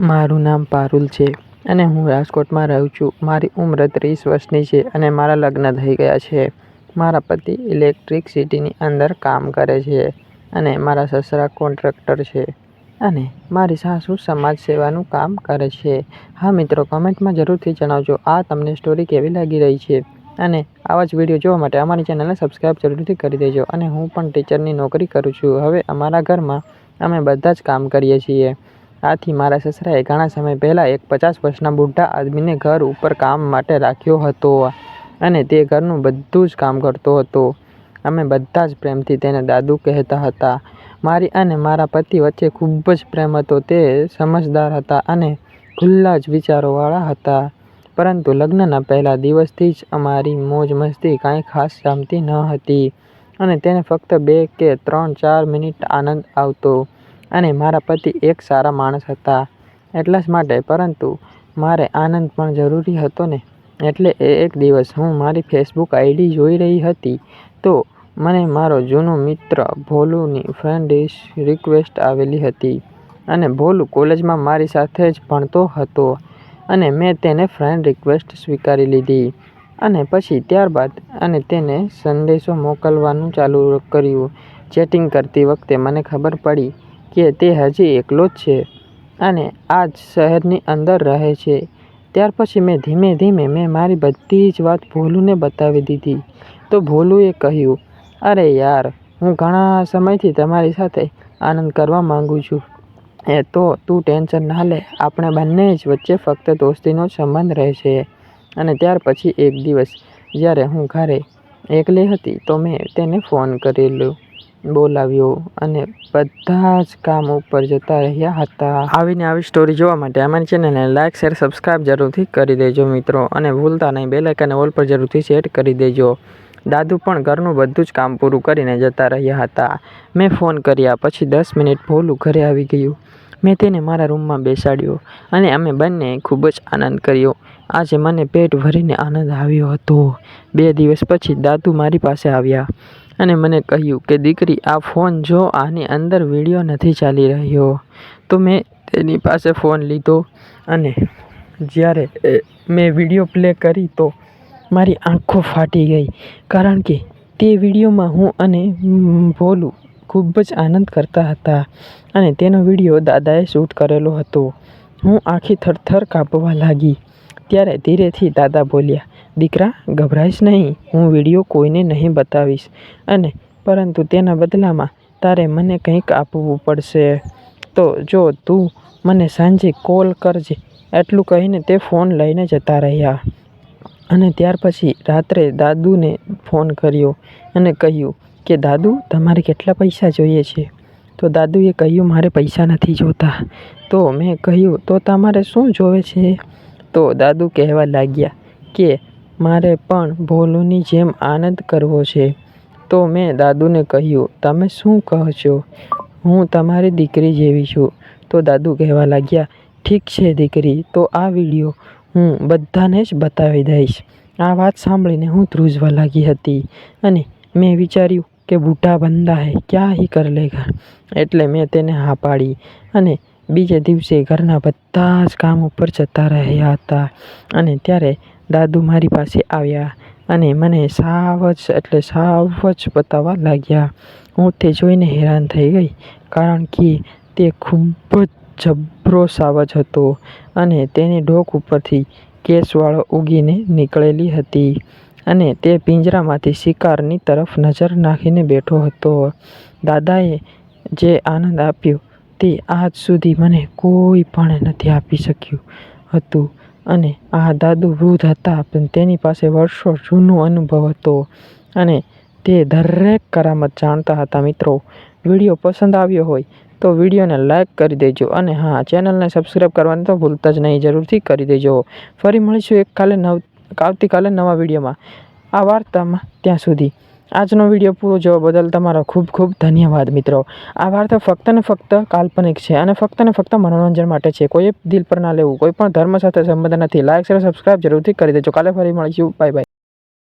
મારું નામ પારુલ છે અને હું રાજકોટમાં રહું છું. મારી ઉંમર ત્રીસ વર્ષની છે અને મારા લગ્ન થઈ ગયા છે. મારા પતિ ઇલેક્ટ્રિકસિટીની અંદર કામ કરે છે અને મારા સસરા કોન્ટ્રાક્ટર છે અને મારી સાસુ સમાજ સેવાનું કામ કરે છે. હા મિત્રો, કમેન્ટમાં જરૂરથી જણાવજો. આ તમને સ્ટોરી કેવી લાગી રહી છે? અને આવા જ વીડિયો જોવા માટે અમારી ચેનલને સબસ્ક્રાઈબ જરૂરથી કરી દેજો. અને હું પણ ટીચરની નોકરી કરું છું. હવે અમારા ઘરમાં અમે બધા જ કામ કરીએ છીએ. આથી મારા સસરાએ ઘણા સમય પહેલાં એક પચાસ વર્ષના બુઢા આદમીને ઘર ઉપર કામ માટે રાખ્યો હતો અને તે ઘરનું બધું જ કામ કરતો હતો. અમે બધા જ પ્રેમથી તેને દાદુ કહેતા હતા. મારી અને મારા પતિ વચ્ચે ખૂબ જ પ્રેમ હતો, તે સમજદાર હતા અને ખુલ્લા જ વિચારોવાળા હતા. પરંતુ લગ્નના પહેલા દિવસથી જ અમારી મોજ મસ્તી કાંઈ ખાસ જામતી ન હતી અને તેને ફક્ત બે કે ત્રણ ચાર મિનિટ આનંદ આવતો. અને મારા પતિ એક સારા માણસ હતા એટલા જ માટે, પરંતુ મારે આનંદ પણ જરૂરી હતો ને. એટલે એ એક દિવસ હું મારી ફેસબુક આઈડી જોઈ રહી હતી, તો મને મારો જૂનો મિત્ર ભોલુની ફ્રેન્ડ રિક્વેસ્ટ આવેલી હતી અને ભોલુ કોલેજમાં મારી સાથે જ ભણતો હતો અને મેં તેને ફ્રેન્ડ રિક્વેસ્ટ સ્વીકારી લીધી અને પછી ત્યારબાદ અને તેને સંદેશો મોકલવાનું ચાલુ કર્યું. ચેટિંગ કરતી વખતે મને ખબર પડી કે તે હજી એકલો જ છે અને આ જ શહેરની અંદર રહે છે. ત્યાર પછી મેં ધીમે ધીમે મેં મારી બધી જ વાત ભોલુને બતાવી દીધી. તો ભોલુએ કહ્યું, અરે યાર, હું ઘણા સમયથી તમારી સાથે આનંદ કરવા માગું છું. એ તો તું ટેન્શન ના લે, આપણે બંને જ વચ્ચે ફક્ત દોસ્તીનો સંબંધ રહેશે. અને ત્યાર પછી એક દિવસ જ્યારે હું ઘરે એકલી હતી તો મેં તેને ફોન કરેલો. બોલાવ્યો અને બધા જ કામ ઉપર જતા રહ્યા હતા. આવીને આવી સ્ટોરી જોવા માટે અમારી ચેનલને લાઇક શેર સબસ્ક્રાઈબ જરૂરથી કરી દેજો મિત્રો. અને ભૂલતા નહીં બેલ આઇકન ઓલ પર જરૂરથી સેટ કરી દેજો. દાદુ પણ ઘરનું બધું જ કામ પૂરું કરીને જતા રહ્યા હતા. મેં ફોન કર્યા પછી દસ મિનિટ ભોલું ઘરે આવી ગયું. મેં તેને મારા રૂમમાં બેસાડ્યો અને અમે બંને ખૂબ જ આનંદ કર્યો. આજે મને પેટ ભરીને આનંદ આવ્યો હતો. બે દિવસ પછી દાદુ મારી પાસે આવ્યા. અને મને કહ્યું કે, દીકરી, આ ફોન જો આની અંદર વીડિયો નથી ચાલી રહ્યો, તો મેં તેની પાસે ફોન લીધો અને જ્યારે મેં વીડિયો પ્લે કરી તો મારી આંખો ફાટી ગઈ. કારણ કે તે વિડીયોમાં હું અને ભોલું ખૂબ જ આનંદ કરતા હતા અને તેનો વીડિયો દાદાએ શૂટ કરેલો હતો. હું આખી થરથર કાપવા લાગી. ત્યારે ધીરેથી દાદા બોલ્યા, દીકરા, ગભરાઈશ નહીં, હું વીડિયો કોઈને નહીં બતાવીશ. અને પરંતુ તેના બદલામાં તારે મને કંઈક આપવું પડશે. તો જો તું મને સાંજે કોલ કરજે. એટલું કહીને તે ફોન લઈને જતા રહ્યા. અને ત્યાર પછી રાત્રે દાદુને ફોન કર્યો અને કહ્યું કે, દાદુ, તમારે કેટલા પૈસા જોઈએ છે? તો દાદુએ કહ્યું, મારે પૈસા નથી જોતા. તો મેં કહ્યું, તો તમારે શું જોવે છે? તો દાદુ કહેવા લાગ્યા કે, મારે પણ ભોલુની જેમ આનંદ કરવો છે. તો મેં દાદુને કહ્યું, તમે શું કહો છો? હું તમારી દીકરી જેવી છું. તો દાદુ કહેવા લાગ્યા, ઠીક છે દીકરી, તો આ વીડિયો હું બધાને જ બતાવી દઈશ. આ વાત સાંભળીને હું ધ્રુજવા લાગી હતી અને મેં વિચાર્યું કે બૂટા બંદા હે, ક્યાં હી કર લેગા? એટલે મેં તેને હા પાડી અને બીજે દિવસે ઘરના બધા જ કામ ઉપર જતા રહ્યા હતા અને ત્યારે દાદુ મારી પાસે આવ્યા અને મને સાવ જ, એટલે સાવ જ બતાવવા લાગ્યા. હું તે જોઈને હેરાન થઈ ગઈ, કારણ કે તે ખૂબ જ જબરો સાવજ હતો અને તેની ડોક ઉપરથી કેસવાળો ઉગીને નીકળેલી હતી અને તે પિંજરામાંથી શિકારની તરફ નજર નાખીને બેઠો હતો. દાદાએ જે આનંદ આપ્યો તે આજ સુધી મને કોઈ પણ નથી આપી શક્યું હતું અને આ દાદુ વૃદ્ધ હતા, પણ તેની પાસે વર્ષો જૂનો અનુભવ હતો અને તે દરેક કરામત જાણતા હતા. મિત્રો, વીડિયો પસંદ આવ્યો હોય તો વિડીયોને લાઈક કરી દેજો અને હા, ચેનલને સબસ્ક્રાઈબ કરવાનું તો ભૂલતા જ નહીં. જરૂરથી કરી દેજો. ફરી મળીશું એક કાલે નવ આવતીકાલે નવા વિડીયોમાં. આ વાર્તામાં ત્યાં સુધી. આજનો વીડિયો પૂરો જોવા બદલ તમારો ખૂબ ખૂબ ધન્યવાદ, મિત્રો. આ વાર્તા ફક્ત ને ફક્ત કાલ્પનિક છે અને ફક્ત ને ફક્ત મનોરંજન માટે છે. કોઈ દિલ પર ના લેવું, કોઈ પણ ધર્મ સાથે સંબંધ નથી. લાઈક શેર સબસ્ક્રાઈબ જરૂરથી કરી દેજો. કાલે ફરી મળીશું. Bye bye